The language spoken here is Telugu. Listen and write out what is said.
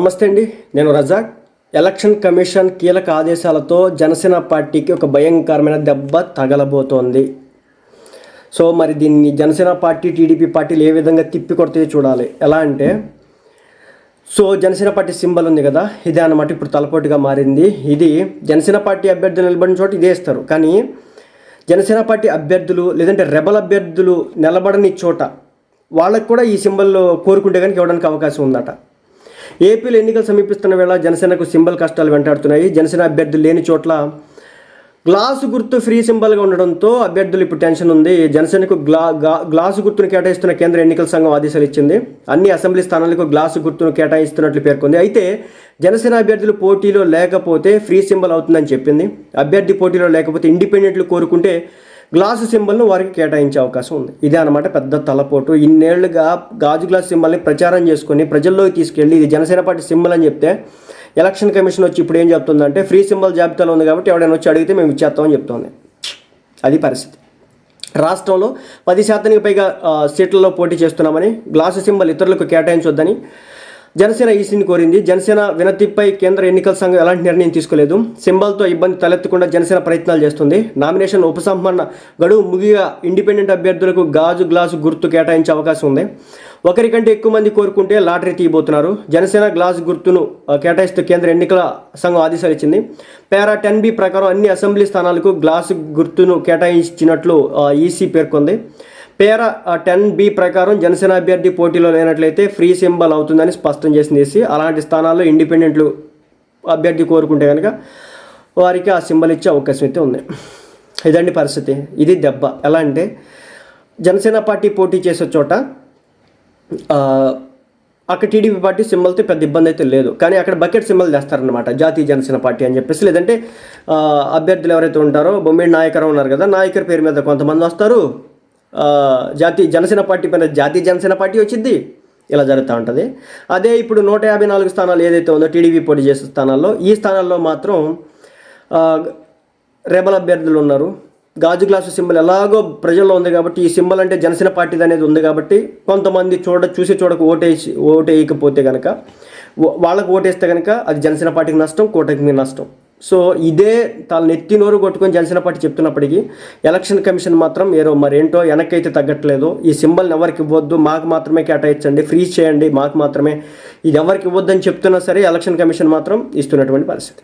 నమస్తే అండి నేను రజాక్. ఎలక్షన్ కమిషన్ కీలక ఆదేశాలతో జనసేన పార్టీకి ఒక భయంకరమైన దెబ్బ తగలబోతోంది. సో మరి దీన్ని జనసేన పార్టీ టీడీపీ పార్టీలు ఏ విధంగా తిప్పి కొడితే చూడాలి. ఎలా అంటే సో జనసేన పార్టీ సింబల్ ఉంది కదా ఇదే అన్నమాట ఇప్పుడు తలపోటుగా మారింది. ఇది జనసేన పార్టీ అభ్యర్థులు నిలబడిన చోట ఇదే ఇస్తారు. కానీ జనసేన పార్టీ అభ్యర్థులు లేదంటే రెబల్ అభ్యర్థులు నిలబడని చోట వాళ్ళకు కూడా ఈ సింబల్ కోరుకుంటే కనుక ఇవ్వడానికి అవకాశం ఉందట. ఏపీలో ఎన్నికలు సమీపిస్తున్న వేళ జనసేనకు సింబల్ కష్టాలు వెంటాడుతున్నాయి. జనసేన అభ్యర్థులు లేని చోట్ల గ్లాసు గుర్తు ఫ్రీ సింబల్గా ఉండడంతో అభ్యర్థులు ఇప్పుడు టెన్షన్ ఉంది. జనసేనకు గ్లా గ్లాసు గుర్తును కేటాయిస్తున్న కేంద్ర ఎన్నికల సంఘం ఆదేశాలు ఇచ్చింది. అన్ని అసెంబ్లీ స్థానాలకు గ్లాసు గుర్తును కేటాయిస్తున్నట్లు పేర్కొంది. అయితే జనసేన అభ్యర్థులు పోటీలో లేకపోతే ఫ్రీ సింబల్ అవుతుందని చెప్పింది. అభ్యర్థి పోటీలో లేకపోతే ఇండిపెండెంట్లు కోరుకుంటే గ్లాసు సింబల్ను వారికి కేటాయించే అవకాశం ఉంది. ఇదే అనమాట పెద్ద తలపోటు. ఇన్నేళ్ళుగా గాజు గ్లాస్ సింబల్ని ప్రచారం చేసుకొని ప్రజల్లోకి తీసుకెళ్ళి ఇది జనసేన పార్టీ సింబల్ అని చెప్తే ఎలక్షన్ కమిషన్ వచ్చి ఇప్పుడు ఏం చెప్తుందంటే ఫ్రీ సింబల్ జాబితాలో ఉంది కాబట్టి ఎవడైనా వచ్చి అడిగితే మేము ఇచ్చేస్తామని చెప్తోంది. అది పరిస్థితి. రాష్ట్రంలో పది శాతానికి పైగా సీట్లలో పోటీ చేస్తున్నామని గ్లాసు సింబల్ ఇతరులకు కేటాయించొద్దని జనసేన ఈసీని కోరింది. జనసేన వినతిపై కేంద్ర ఎన్నికల సంఘం ఎలాంటి నిర్ణయం తీసుకోలేదు. సింబల్తో ఇబ్బంది తలెత్తకుండా జనసేన ప్రయత్నాలు చేస్తుంది. నామినేషన్ ఉపసంహరణ గడువు ముగిగా ఇండిపెండెంట్ అభ్యర్థులకు గాజు గ్లాసు గుర్తు కేటాయించే అవకాశం ఉంది. ఒకరికంటే ఎక్కువ మంది కోరుకుంటే లాటరీ తీయబోతున్నారు. జనసేన గ్లాస్ గుర్తును కేటాయిస్తూ కేంద్ర ఎన్నికల సంఘం ఆదేశాలు ఇచ్చింది. పేరా టెన్ బి ప్రకారం అన్ని అసెంబ్లీ స్థానాలకు గ్లాసు గుర్తును కేటాయించినట్లు ఈసీ పేర్కొంది. పేర టెన్ బి ప్రకారం జనసేన అభ్యర్థి పోటీలో లేనట్లయితే ఫ్రీ సింబల్ అవుతుందని స్పష్టం చేసింది అలాంటి స్థానాల్లో ఇండిపెండెంట్లు అభ్యర్థి కోరుకుంటే కనుక వారికి ఆ సింబల్ ఇచ్చే అవకాశం అయితే ఉంది. ఇదండి పరిస్థితి. ఇది దెబ్బ. ఎలా అంటే జనసేన పార్టీ పోటీ చేసే చోట అక్కడ టీడీపీ పార్టీ సింబల్తో పెద్ద ఇబ్బంది అయితే లేదు. కానీ అక్కడ బకెట్ సింబల్ చేస్తారనమాట జాతీయ జనసేన పార్టీ అని చెప్పేసి. లేదంటే అభ్యర్థులు ఎవరైతే ఉంటారో బొమ్మిడి నాయకరం ఉన్నారు కదా నాయకర్ పేరు మీద కొంతమంది వస్తారు. జాతీయ జనసేన పార్టీ పైన జాతీయ జనసేన పార్టీ వచ్చింది ఇలా జరుగుతూ ఉంటుంది. అదే ఇప్పుడు నూట యాభై నాలుగు స్థానాలు ఏదైతే ఉందో టీడీపీ పోటీ చేసే స్థానాల్లో ఈ స్థానాల్లో మాత్రం రెబల్ అభ్యర్థులు ఉన్నారు. గాజు గ్లాసు సింబల్ ఎలాగో ప్రజల్లో ఉంది కాబట్టి ఈ సింబల్ అంటే జనసేన పార్టీది అనేది ఉంది కాబట్టి కొంతమంది చూడ చూసి చూడక ఓటేసి ఓటేయకపోతే కనుక వాళ్ళకు ఓటేస్తే కనుక అది జనసేన పార్టీకి నష్టం కూటమికి నష్టం. సో ఇదే తన నెత్తి నోరు కొట్టుకొని జనసేన పార్టీ చెప్తున్నప్పటికీ ఎలక్షన్ కమిషన్ మాత్రం ఏరో మరేంటో వెనక్కైతే తగ్గట్లేదు. ఈ సింబల్ని ఎవరికి ఇవ్వద్దు? మాకు మాత్రమే కేటాయించండి. ఫ్రీజ్ చేయండి. మాకు మాత్రమే ఇది ఎవరికి ఇవ్వద్దని చెప్తున్నా సరే ఎలక్షన్ కమిషన్ మాత్రం ఇస్తున్నటువంటి పరిస్థితి.